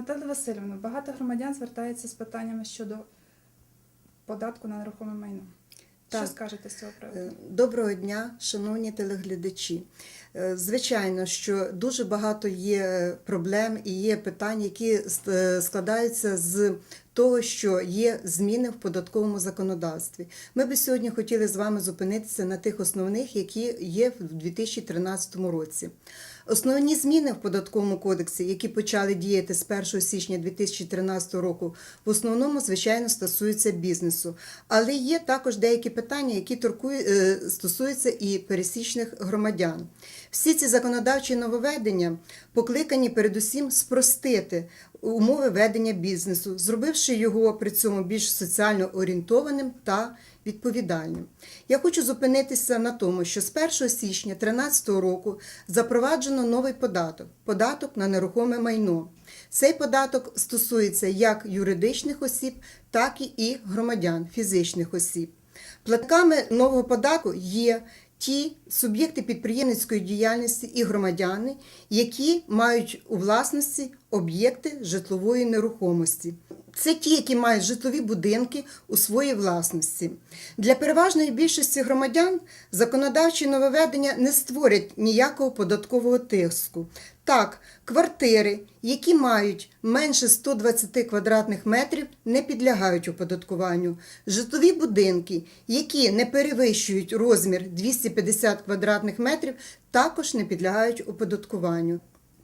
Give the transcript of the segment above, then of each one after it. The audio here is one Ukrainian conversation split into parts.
Наталя Васильівна, багато громадян звертається з питаннями щодо податку на нерухоме майно. Що скажете з цього приводу? Е, Доброго дня, шановні телеглядачі. Е, Звичайно, що дуже багато є проблем і є питань, які е, складаються з того, що є зміни в податковому законодавстві. Ми би сьогодні хотіли з вами зупинитися на тих основних, які є в 2013 році. Основні зміни в податковому кодексі, які почали діяти з 1 січня 2013 року, в основному, звичайно, стосуються бізнесу. Але є також деякі питання, які е, стосуються і пересічних громадян. Всі ці законодавчі нововведення покликані передусім спростити умови ведення бізнесу, зробивши його при цьому більш соціально орієнтованим та відповідальним. Я хочу зупинитися на тому, що з 1 січня 2013 року запроваджено новий податок податок на нерухоме майно. Цей податок стосується як юридичних осіб, так і громадян, фізичних осіб. Платками нового податку є ті суб'єкти підприємницької діяльності і громадяни, які мають у власності об'єкти житлової нерухомості. Це ті, які мають житлові будинки у своїй власності. Для переважної більшості громадян законодавчі нововведення не створять ніякого податкового тиску. Так, квартири, які мають менше 120 квадратних метрів, не підлягають оподаткуванню. Житлові будинки, які не перевищують розмір 250 квадратних метрів, також не підлягають оподаткуванню.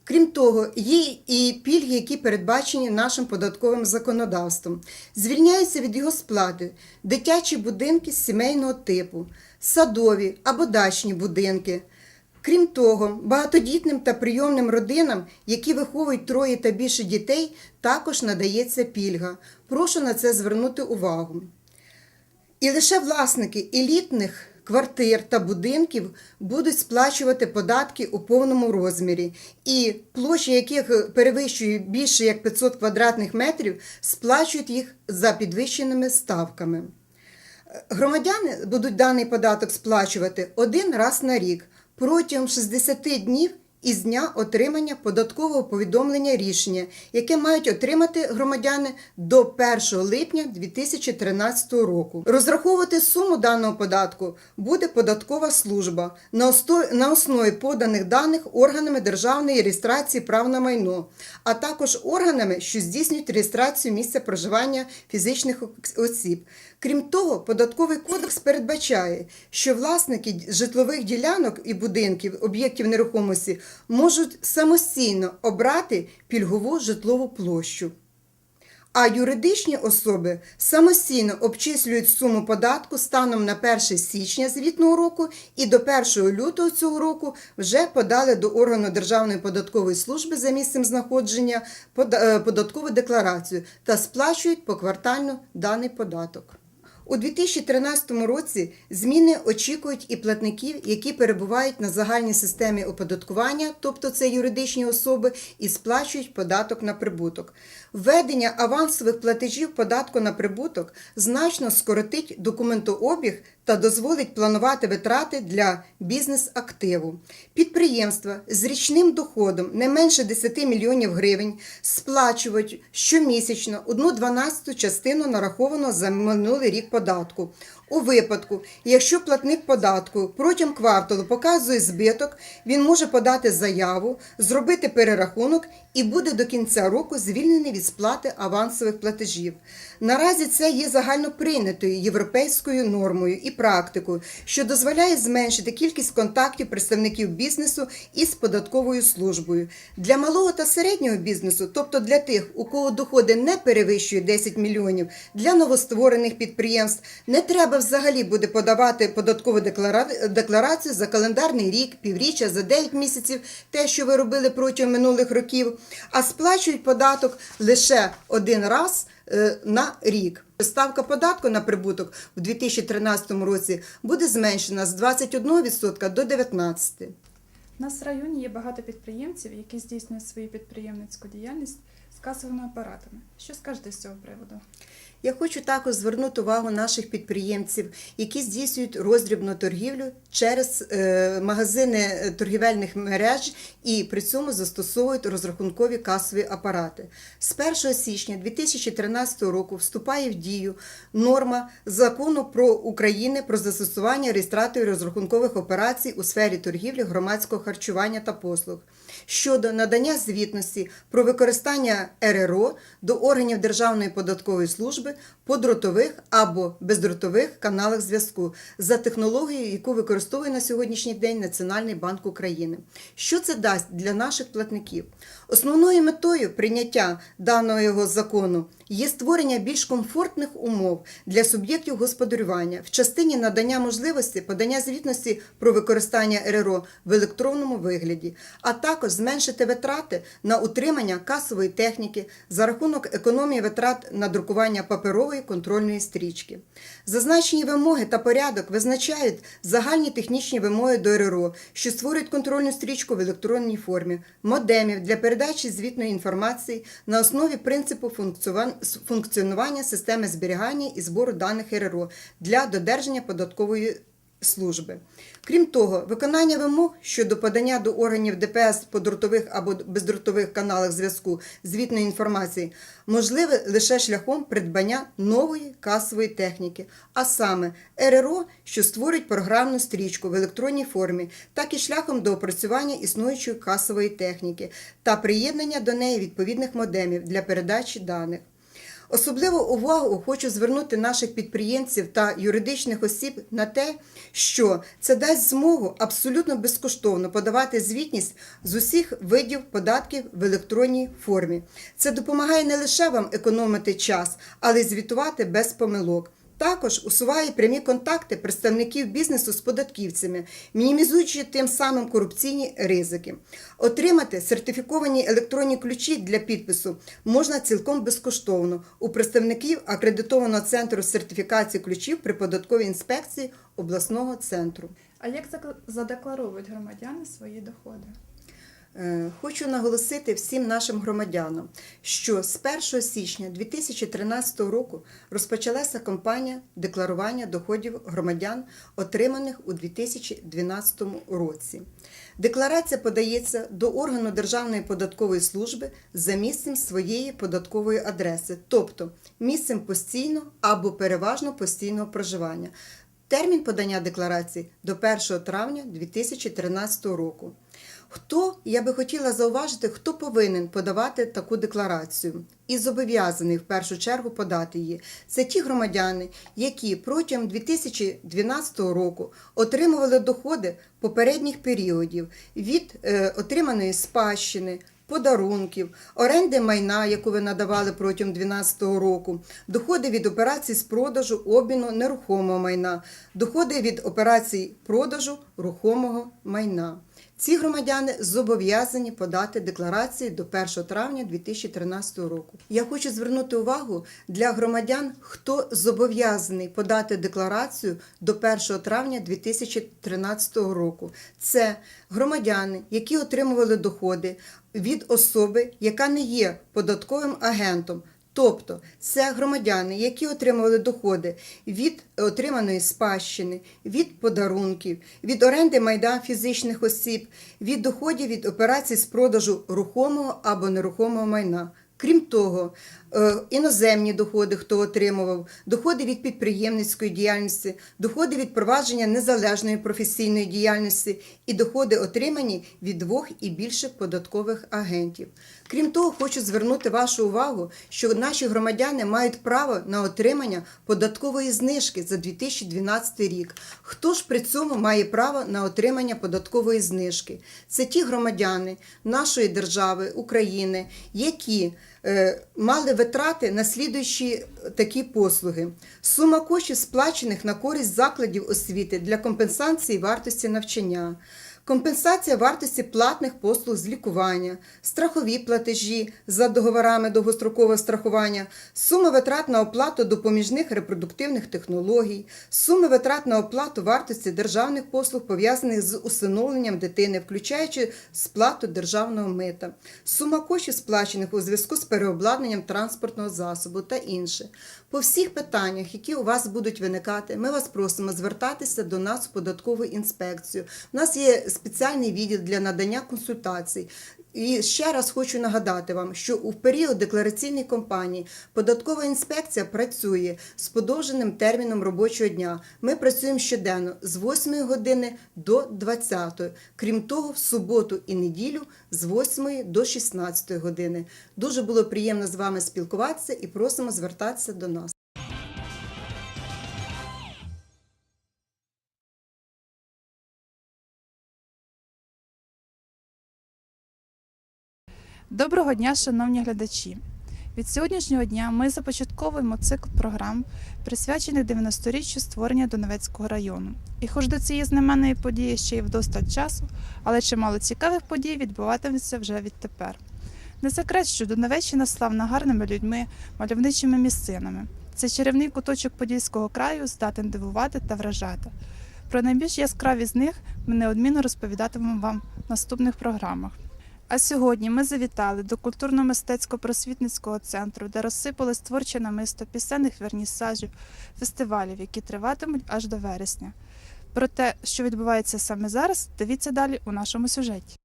Крім того, є і пільги, які передбачені нашим податковим законодавством. Звільняються від його сплати дитячі будинки сімейного типу, садові або дачні будинки. Крім того, багатодітним та прийомним родинам, які виховують троє та більше дітей, також надається пільга. Прошу на це звернути увагу. І лише власники елітних квартир та будинків будуть сплачувати податки у повному розмірі, і площі яких перевищує більше як 500 квадратних метрів, сплачують їх за підвищеними ставками. Громадяни будуть даний податок сплачувати один раз на рік протягом 60 днів із дня отримання податкового повідомлення рішення, яке мають отримати громадяни до 1 липня 2013 року. Розраховувати суму даного податку буде податкова служба на основі поданих даних органами державної реєстрації прав на майно, а також органами, що здійснюють реєстрацію місця проживання фізичних осіб. Крім того, податковий кодекс передбачає, що власники житлових ділянок і будинків об'єктів нерухомості можуть самостійно обрати пільгову житлову площу. А юридичні особи самостійно обчислюють суму податку станом на 1 січня звітного року і до 1 лютого цього року вже подали до органу Державної податкової служби за місцем знаходження е, податкову декларацію та сплачують поквартально даний податок. У 2013 році зміни очікують і платників, які перебувають на загальній системі оподаткування, тобто це юридичні особи, і сплачують податок на прибуток. Введення авансових платежів податку на прибуток значно скоротить документообіг та дозволить планувати витрати для бізнес-активу. Підприємства з річним доходом не менше 10 мільйонів гривень сплачують щомісячно 1,12 частину нарахованого за минулий рік податку. У випадку, якщо платник податку протягом кварталу показує збиток, він може подати заяву, зробити перерахунок і буде до кінця року звільнений від сплати авансових платежів. Наразі це є загальноприйнятою європейською нормою і практикою, що дозволяє зменшити кількість контактів представників бізнесу із податковою службою. Для малого та середнього бізнесу, тобто для тих, у кого доходи не перевищують 10 мільйонів, для новостворених підприємств не треба взагалі буде подавати податкову деклара- декларацію за календарний рік, півріччя, за 9 місяців, те, що ви робили протягом минулих років, а сплачують податок лише один раз е, на рік. Ставка податку на прибуток у 2013 році буде зменшена з 21% до 19%. У нас в районі є багато підприємців, які здійснюють свою підприємницьку діяльність з касовими апаратами. Що скажете з цього приводу? Я хочу також звернути увагу наших підприємців, які здійснюють роздрібну торгівлю через е, магазини е, торгівельних мереж і при цьому застосовують розрахункові касові апарати. З 1 січня 2013 року вступає в дію норма закону про України про застосування реєстраторів розрахункових операцій у сфері торгівлі, громадського харчування та послуг щодо надання звітності про використання РРО до органів Державної податкової служби по дротових або бездротових каналах зв'язку за технологією, яку використовує на сьогоднішній день Національний банк України. Що це дасть для наших платників? Основною метою прийняття даного закону є створення більш комфортних умов для суб'єктів господарювання в частині надання можливості подання звітності про використання РРО в електронному вигляді, а також зменшити витрати на утримання касової техніки за рахунок економії витрат на друкування паперової контрольної стрічки. Зазначені вимоги та порядок визначають загальні технічні вимоги до РРО, що створюють контрольну стрічку в електронній формі, модемів для передачі звітної інформації на основі принципу функціон- функціонування системи зберігання і збору даних РРО для додержання податкової служби. Крім того, виконання вимог щодо подання до органів ДПС по дротових або бездротових каналах зв'язку звітної інформації можливе лише шляхом придбання нової касової техніки, а саме РРО, що створить програмну стрічку в електронній формі, так і шляхом доопрацювання існуючої касової техніки та приєднання до неї відповідних модемів для передачі даних. Особливу увагу хочу звернути наших підприємців та юридичних осіб на те, що це дасть змогу абсолютно безкоштовно подавати звітність з усіх видів податків в електронній формі. Це допомагає не лише вам економити час, але й звітувати без помилок. Також усуває прямі контакти представників бізнесу з податківцями, мінімізуючи тим самим корупційні ризики. Отримати сертифіковані електронні ключі для підпису можна цілком безкоштовно у представників акредитованого центру сертифікації ключів при податковій інспекції обласного центру. А як задекларовують громадяни свої доходи? Е, Хочу наголосити всім нашим громадянам, що з 1 січня 2013 року розпочалася кампанія декларування доходів громадян, отриманих у 2012 році. Декларація подається до органу Державної податкової служби за місцем своєї податкової адреси, тобто місцем постійного або переважно постійного проживання. Термін подання декларації до 1 травня 2013 року. Хто, я би хотіла зауважити, хто повинен подавати таку декларацію і зобов'язаний в першу чергу подати її. Це ті громадяни, які протягом 2012 року отримували доходи попередніх періодів від е, отриманої спадщини. Подарунків, оренди майна, яку ви надавали протягом 2012 року, доходи від операцій з продажу обміну нерухомого майна, доходи від операцій продажу рухомого майна. Ці громадяни зобов'язані подати декларації до 1 травня 2013 року. Я хочу звернути увагу для громадян, хто зобов'язаний подати декларацію до 1 травня 2013 року. Це громадяни, які отримували доходи від особи, яка не є податковим агентом. Тобто це громадяни, які отримували доходи від отриманої спадщини, від подарунків, від оренди майда фізичних осіб, від доходів від операцій з продажу рухомого або нерухомого майна. Крім того, е, іноземні доходи, хто отримував, доходи від підприємницької діяльності, доходи від провадження незалежної професійної діяльності і доходи, отримані від двох і більше податкових агентів. Крім того, хочу звернути вашу увагу, що наші громадяни мають право на отримання податкової знижки за 2012 рік. Хто ж при цьому має право на отримання податкової знижки? Це ті громадяни нашої держави, України, які мали витрати на слідуючі такі послуги. Сума коштів, сплачених на користь закладів освіти для компенсації вартості навчання. Компенсація вартості платних послуг з лікування, страхові платежі за договорами довгострокового страхування, сума витрат на оплату допоміжних репродуктивних технологій, суми витрат на оплату вартості державних послуг, пов'язаних з усиновленням дитини, включаючи сплату державного мита, сума коштів сплачених у зв'язку з переобладнанням транспортного засобу та інше. По всіх питаннях, які у вас будуть виникати, ми вас просимо звертатися до нас в податкову інспекцію. У нас є спеціальний відділ для надання консультацій. І ще раз хочу нагадати вам, що у період деклараційної кампанії податкова інспекція працює з подовженим терміном робочого дня. Ми працюємо щоденно з 8 години до 20. Крім того, в суботу і неділю з 8 до 16 години. Дуже було приємно з вами спілкуватися і просимо звертатися до нас. Доброго дня, шановні глядачі! Від сьогоднішнього дня ми започатковуємо цикл програм, присвячених 90-річчю створення Донецького району. І хоч до цієї знаменної події ще є вдосталь часу, але чимало цікавих подій відбуватиметься вже відтепер. Не секрет, що Донеччина славна гарними людьми, мальовничими місцинами. Це чарівний куточок Подільського краю здатен дивувати та вражати. Про найбільш яскраві з них ми неодмінно розповідатимемо вам в наступних програмах. А сьогодні ми завітали до культурно-мистецько-просвітницького центру, де розсипалось творче намисто пісенних вернісажів, фестивалів, які триватимуть аж до вересня. Про те, що відбувається саме зараз, дивіться далі у нашому сюжеті.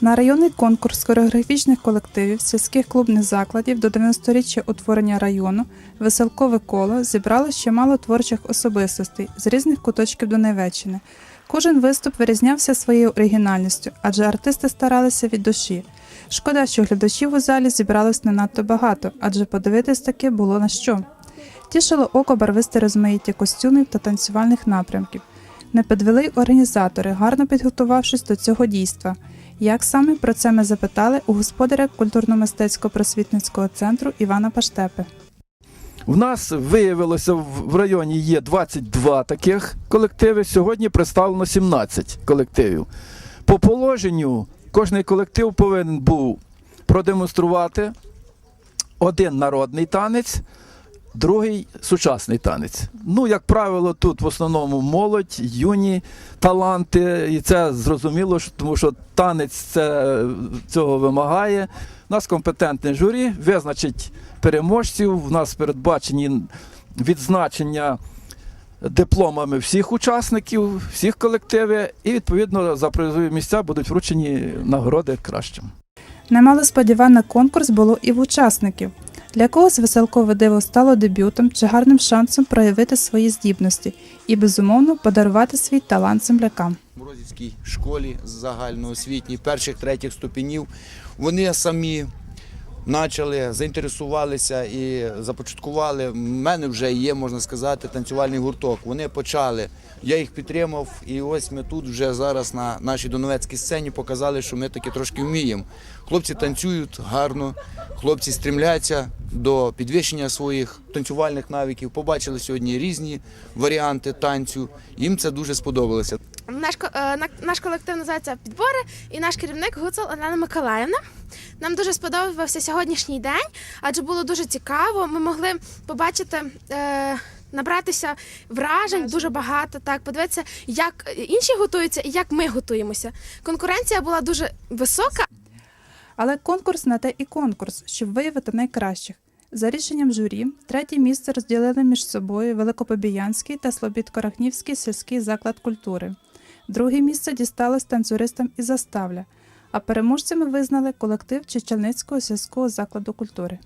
На районний конкурс хореографічних колективів сільських клубних закладів до 90-річчя утворення району Веселкове коло зібрало чимало творчих особистостей з різних куточків Донеччини. Кожен виступ вирізнявся своєю оригінальністю, адже артисти старалися від душі. Шкода, що глядачів у залі зібралось не надто багато, адже подивитись таки було на що. Тішило око барвисте розмаїття костюмів та танцювальних напрямків. Не підвели організатори, гарно підготувавшись до цього дійства. Як саме про це ми запитали у господаря культурно-мистецько-просвітницького центру Івана Паштепи. В нас виявилося в районі є 22 таких колективи. Сьогодні представлено 17 колективів. По положенню кожний колектив повинен був продемонструвати один народний танець, другий сучасний танець. Ну, як правило, тут в основному молодь, юні таланти, і це зрозуміло, тому що танець це, цього вимагає. У нас компетентне журі визначить переможців. У нас передбачені відзначення дипломами всіх учасників, всіх колективів, і відповідно за призові місця будуть вручені нагороди кращим. Немало сподівань конкурс було і в учасників. Для когось веселкове диво стало дебютом чи гарним шансом проявити свої здібності і, безумовно, подарувати свій талант землякам. В Морозівській школі загальноосвітній перших третіх ступенів. Вони самі почали, заінтересувалися і започаткували. У мене вже є, можна сказати, танцювальний гурток. Вони почали. Я їх підтримав, і ось ми тут вже зараз на нашій доновецькій сцені показали, що ми таки трошки вміємо. Хлопці танцюють гарно, хлопці стрімляться до підвищення своїх танцювальних навиків. Побачили сьогодні різні варіанти танцю. Їм це дуже сподобалося. Наш, е, наш колектив називається Підбори і наш керівник Гуцул Олена Миколаївна. Нам дуже сподобався сьогоднішній день, адже було дуже цікаво. Ми могли побачити. Е, Набратися вражень дуже багато, так подивитися, як інші готуються і як ми готуємося. Конкуренція була дуже висока, Але конкурс на те і конкурс, щоб виявити найкращих. За рішенням журі, третє місце розділили між собою Великопобіянський та Слобідко-Рахнівський сільський заклад культури. Друге місце дісталось танцюристам із Заставля, а переможцями визнали колектив Чечельницького сільського закладу культури.